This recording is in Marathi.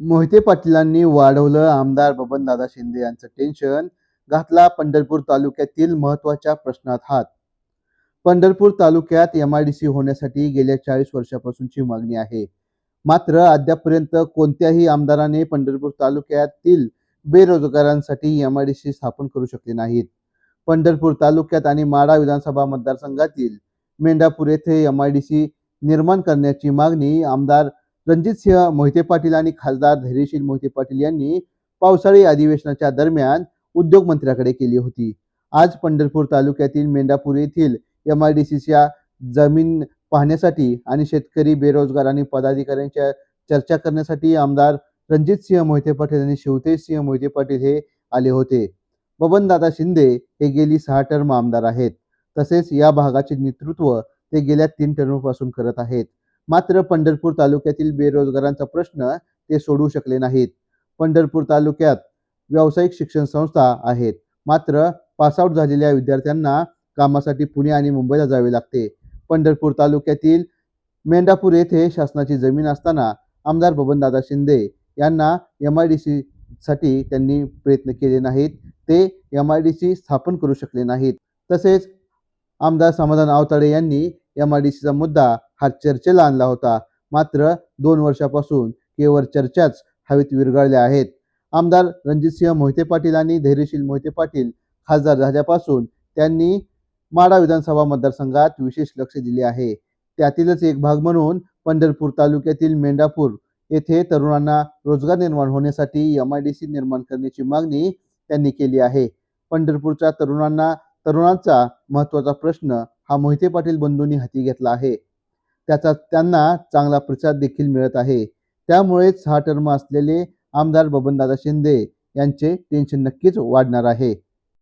मोहिते पाटीलांनी वाढवलं आमदार बबनदादा शिंदे यांचं टेन्शन घातला पंढरपूर तालुक्यातील महत्त्वाच्या प्रश्नात हात. पंढरपूर तालुक्यात एम आय डी सी होण्यासाठी गेल्या चाळीस वर्षापासूनची मागणी आहे. मात्र अद्यापर्यंत कोणत्याही आमदाराने पंढरपूर तालुक्यातील बेरोजगारांसाठी एम आय डी सी स्थापन करू शकले नाहीत. पंढरपूर तालुक्यात आणि माडा विधानसभा मतदारसंघातील मेंढापूर येथे एम आय डी सी निर्माण करण्याची मागणी आमदार रणजित सिंह मोहिते पाटील आणि खासदार धैर्यशील मोहिते पाटील यांनी पावसाळी अधिवेशनाच्या दरम्यान उद्योगमंत्र्याकडे केली होती. आज पंढरपूर तालुक्यातील मेंढापूर येथील एम आय डी सीच्या जमीन पाहण्यासाठी आणि शेतकरी बेरोजगार आणि पदाधिकाऱ्यांच्या चर्चा करण्यासाठी आमदार रणजित सिंह मोहिते पाटील आणि शिवतेजसिंह मोहिते पाटील हे आले होते. बबनदादा शिंदे हे गेली सहा टर्म आमदार आहेत. तसेच या भागाचे नेतृत्व ते गेल्या तीन टर्मपासून करत आहेत. मात्र पंढरपूर तालुक्यातील बेरोजगारांचा प्रश्न ते सोडवू शकले नाहीत. पंढरपूर तालुक्यात व्यावसायिक शिक्षण संस्था आहेत. मात्र पासआउट झालेल्या विद्यार्थ्यांना कामासाठी पुणे आणि मुंबईला जावे लागते. पंढरपूर तालुक्यातील मेंढापूर येथे शासनाची जमीन असताना आमदार बबनदादा शिंदे यांना एम आय डी सीसाठी त्यांनी प्रयत्न केले नाहीत. ते एम आय डी सी स्थापन करू शकले नाहीत. तसेच आमदार समाधान आवताडे यांनी एम आय डी सीचा मुद्दा हा चर्चेला आणला होता. मात्र दोन वर्षापासून केवळ चर्चाच हवेत विरघळल्या आहेत. आमदार रणजितसिंह मोहिते पाटील आणि धैर्यशील मोहिते पाटील खासदार झाल्यापासून त्यांनी माडा विधानसभा मतदारसंघात विशेष लक्ष दिले आहे. त्यातीलच एक भाग म्हणून पंढरपूर तालुक्यातील मेंढापूर येथे तरुणांना रोजगार निर्माण होण्यासाठी एम आय डी सी निर्माण करण्याची मागणी त्यांनी केली आहे. पंढरपूरच्या तरुणांना तरुणांचा महत्त्वाचा प्रश्न हा मोहिते पाटील बंधूंनी हाती घेतला आहे. त्याचा त्यांना चांगला प्रतिसाद देखील मिळत आहे. त्यामुळेच हा टर्म असलेले आमदार बबनदादा शिंदे यांचे टेन्शन नक्कीच वाढणार आहे.